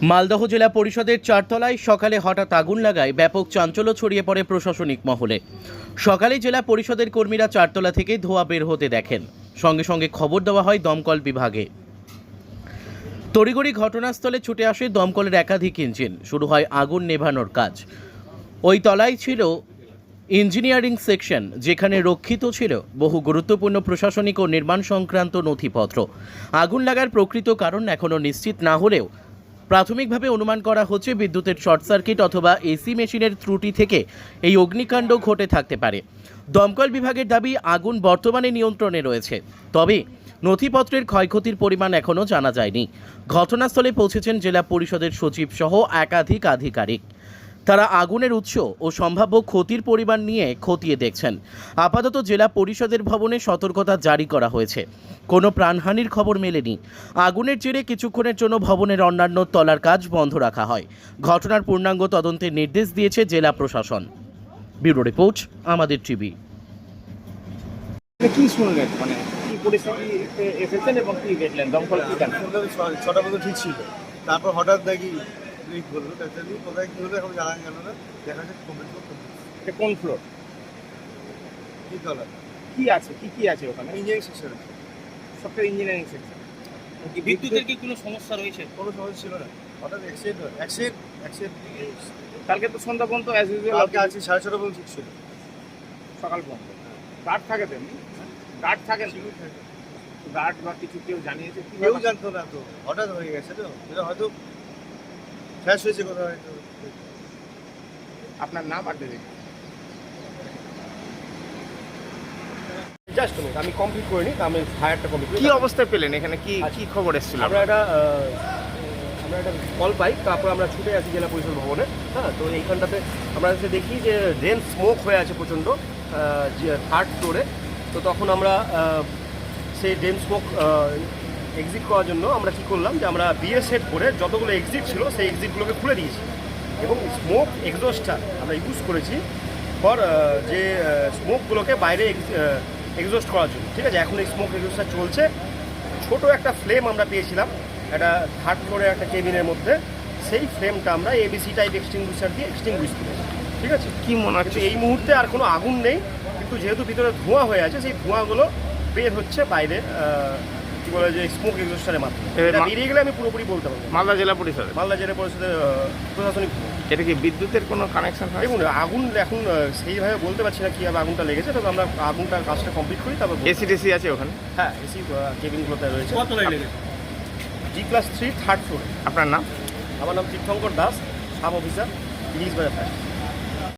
মালদহ জেলা পরিষদের চারতলায় সকালে হঠাৎ আগুন লাগায় ব্যাপক চাঞ্চল্য ছড়িয়ে পড়ে প্রশাসনিক মহলে। সকালে জেলা পরিষদের কর্মীরা চারতলা থেকে ধোঁয়া বের হতে দেখেন। সঙ্গে সঙ্গে খবর দেওয়া হয় দমকল বিভাগে। তড়িগড়ি ঘটনাস্থলে ছুটে আসে দমকলের একাধিক ইঞ্জিন। শুরু হয় আগুন নেভানোর কাজ। ওই তলায় ছিল ইঞ্জিনিয়ারিং সেকশন, যেখানে রক্ষিত ছিল বহু গুরুত্বপূর্ণ প্রশাসনিক ও নির্মাণ সংক্রান্ত নথিপত্র। আগুন লাগার প্রকৃত কারণ এখনও নিশ্চিত না হলেও প্রাথমিকভাবে অনুমান করা হচ্ছে বিদ্যুতের শর্ট সার্কিট অথবা এসি মেশিনের ত্রুটি থেকে এই অগ্নিকাণ্ড ঘটে থাকতে পারে। দমকল বিভাগের দাবি আগুন বর্তমানে নিয়ন্ত্রণে রয়েছে। তবে নথিপত্রের ক্ষয়ক্ষতির পরিমাণ এখনও জানা যায়নি। ঘটনাস্থলে পৌঁছেছেন জেলা পরিষদের সচিব সহ একাধিক আধিকারিক। তারা আগুনের উৎস ও সম্ভাব্য ক্ষতির পরিমাণ নিয়ে খতিয়ে দেখছেন আপাতত জেলা পরিষদের ভবনে সতর্কতা জারি করা হয়েছে কোনো প্রাণহানির খবর মেলেনি আগুনের জেরে কিছুক্ষণের জন্য ভবনের অন্যান্য তলার কাজ বন্ধ রাখা হয় ঘটনার পূর্ণাঙ্গ তদন্তের নির্দেশ দিয়েছে জেলা প্রশাসন ব্যুরো রিপোর্ট আমাদের টিভি কি শুনলেন মানে এসেছেন এবং কি দেখলেন দমকল কি জানেন শুনলাম ছ- ছটা পর্যন্ত ঠিক ছিল তারপর হঠাৎ দেখি কোথায় কী হলো এখন জানা গেল না। দেখা যাচ্ছে এটা কোন ফ্লোর কী তলা কি আছে? কি কি আছে ওখানে? Engineering section software engineering section বিদ্যুতের কি কোনো সমস্যা রয়েছে? কোনো সমস্যা ছিল না। হঠাৎ অ্যাক্সিডেন্ট হয়। অ্যাক্সিডেন্ট অ্যাক্সিডেন্ট কালকে তো সন্ধ্যা পর্যন্ত অ্যাজ ইউজুয়াল কালকে আছে সাড়ে ছটা পর্যন্ত ঠিক ছিল। সকাল পর্যন্ত। গার্ড থাকে তেমনি গার্ড থাকেন গার্ড বা কিছু কেউ জানিয়েছে? কেউ জানতো না তো। হঠাৎ হয়ে গেছে তো। এটা হয়তো ফ্ল্যাশ হয়েছে কোথাও হয়তো আপনার নাম আর দেবে জাস্ট মিনিট আমি কমপ্লিট করে নিই আমি ফায়ারটা কমপ্লিট কি অবস্থায় পেলেন? এখানে কি কি খবর এসেছিল? আমরা একটা আমরা একটা কল পাই তারপর আমরা ছুটে আসি জেলা পরিষদ ভবনে হ্যাঁ? তো এইখানটাতে আমরা এসে দেখি যে ডেন স্মোক হয়ে আছে প্রচণ্ড থার্ড ফ্লোরে তো তখন আমরা সেই ডেন স্মোক এক্সিট করার জন্য আমরা কি করলাম যে আমরা বিএ সেট করে যতগুলো এক্সিট ছিল সেই এক্সিটগুলোকে খুলে দিয়েছি। এবং স্মোক এক্সস্টটা আমরা ইউজ করেছি ফর যে স্মোকগুলোকে বাইরে এক্সস্ট করার জন্য। ঠিক আছে? এখন এই স্মোক এক্সস্টটা চলছে। ছোট একটা ফ্লেম আমরা পেয়েছিলাম একটা থার্ড ফ্লোরের একটা কেবিনের মধ্যে। সেই ফ্লেমটা আমরা A B C type extinguisher দিয়ে এক্সটিংগুইশ করেছি। ঠিক আছে? কি মনে হচ্ছে? এই মুহূর্তে আর কোনো আগুন নেই। কিন্তু যেহেতু ভিতরে ধোঁয়া হয়ে আছে সেই ধোঁয়াগুলো বের হচ্ছে বাইরে কি বলে যে স্মোক এক্সস্টারের মাধ্যমে। এটা বেরিয়ে গেলে আমি পুরোপুরি বলতে পারব। মালদা জেলা পরিষদে মালদা জেলা পরিষদের প্রশাসনিক এটা কি বিদ্যুতের কোনো কানেকশন হয়? দেখুন আগুন এখন সেইভাবে বলতে পারছি না কীভাবে আগুনটা লেগেছে তবে আমরা আগুনটার কাজটা কমপ্লিট করি তারপর এসি টেসি আছে ওখানে? হ্যাঁ এসি কেবিনগুলোতে রয়েছে। কত লাইন লেগেছে? জি প্লাস থ্রি থার্ড ফ্লোরে আপনার নাম? আমার নাম Tirthankar Das sub officer English Bazar fire